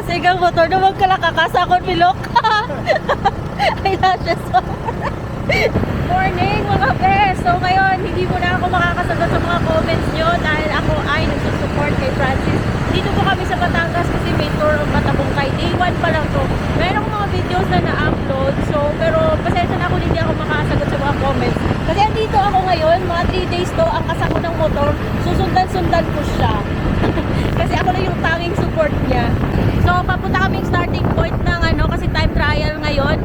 Sigang motor na magkalakakasa ako pilok. Ay, lashes Morning mga bes! So ngayon, hindi mo na ako makakasagot sa mga comments nyo dahil ako ay nagsusupport kay Francis. Dito po kami sa Batangas kasi may tour of Matabungkay. Day 1 pa lang to. Meron mga videos na na-upload. So, pero pasensya na ako hindi ako makakasagot sa mga comments. Kasi andito ako ngayon, mga 3 days to, ang kasako ng motor, susundan-sundan ko siya. kasi ako na yung tanging support niya. So, papunta kaming starting point ng ano, kasi time trial ngayon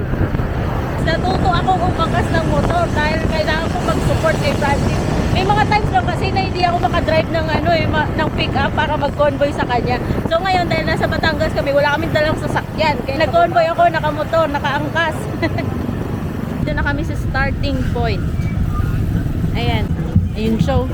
natuto akong umakas ng motor dahil kailangan ko mag-support kay Francis. May mga times lang kasi na hindi ako makadrive ng ano eh, ma- ng pick up para mag-convoy sa kanya. So ngayon dahil nasa Batangas kami, wala kaming dalang sasakyan. Kaya nag-convoy ako, nakamotor, nakaangkas. Dito na kami sa starting point. Ayan. Ayun show.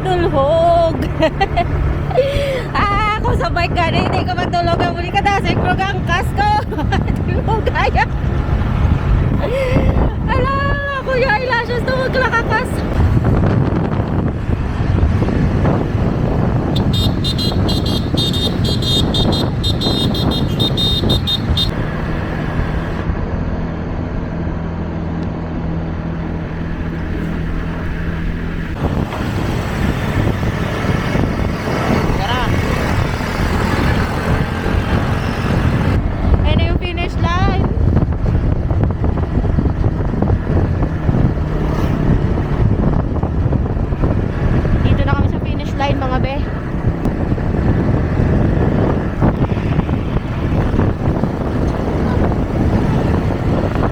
Ala, dulhog. ah, kung sa bike ka rin, hindi ko matulog ang muli ka dasig ko ang kasko. Di mo kaya. Ala, kuya, eyelashes to maglakakas. Tara. Ayun na yung finish line. Dito na kami sa finish line mga be.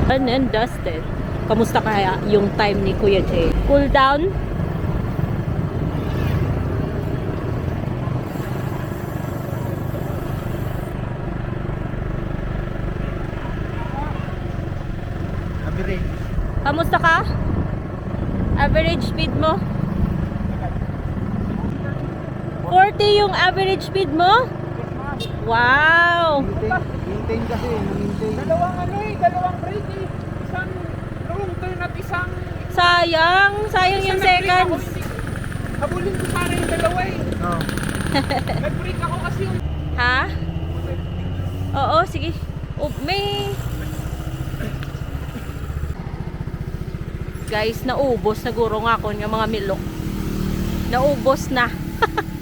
Done and dusted. Kamusta kaya yung time ni Kuya Jay? Cool down? Average. Kamusta ka? Average speed mo? 40 yung average speed mo? Wow! Maintain, kasi, maintain. Dalawang ano eh, dalawang break eh. Isang wrong turn at isang... Sayang! Sayang yung seconds. Habulin ko sana yung dalawa eh. Oh. Nag-break ako kasi yung... Ha? Oo, sige. Oh, may... Guys, naubos na guro nga ako yung mga milok. Naubos na.